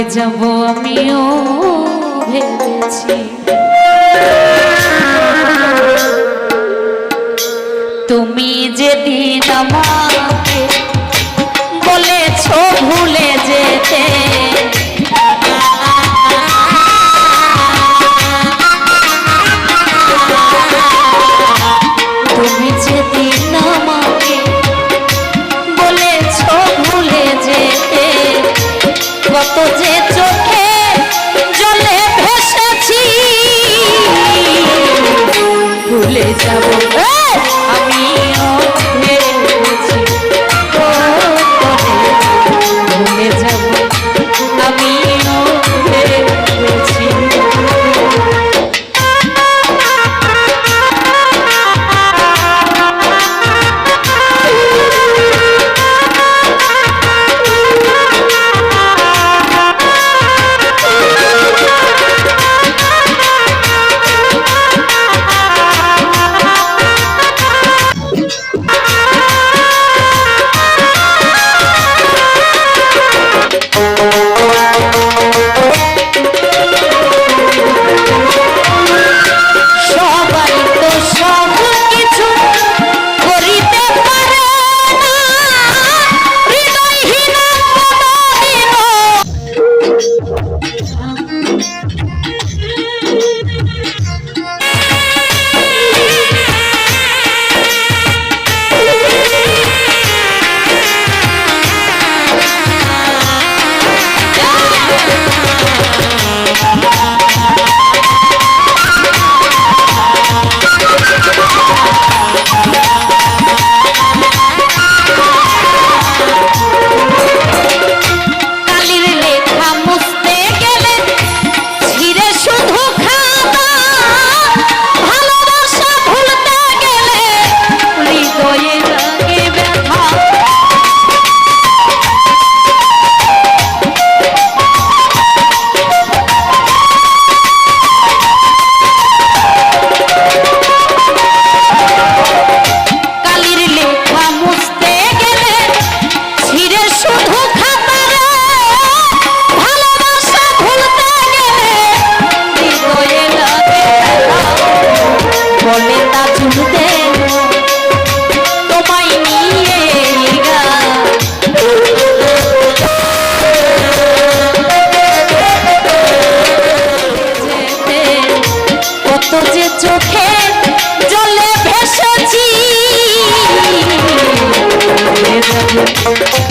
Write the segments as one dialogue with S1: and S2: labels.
S1: হয়ে যাব আমিও ভেবেছি। তুমি যেদিন আমার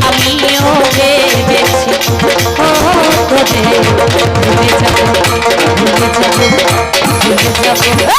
S1: আমিও ভেবেছি যাব যাব।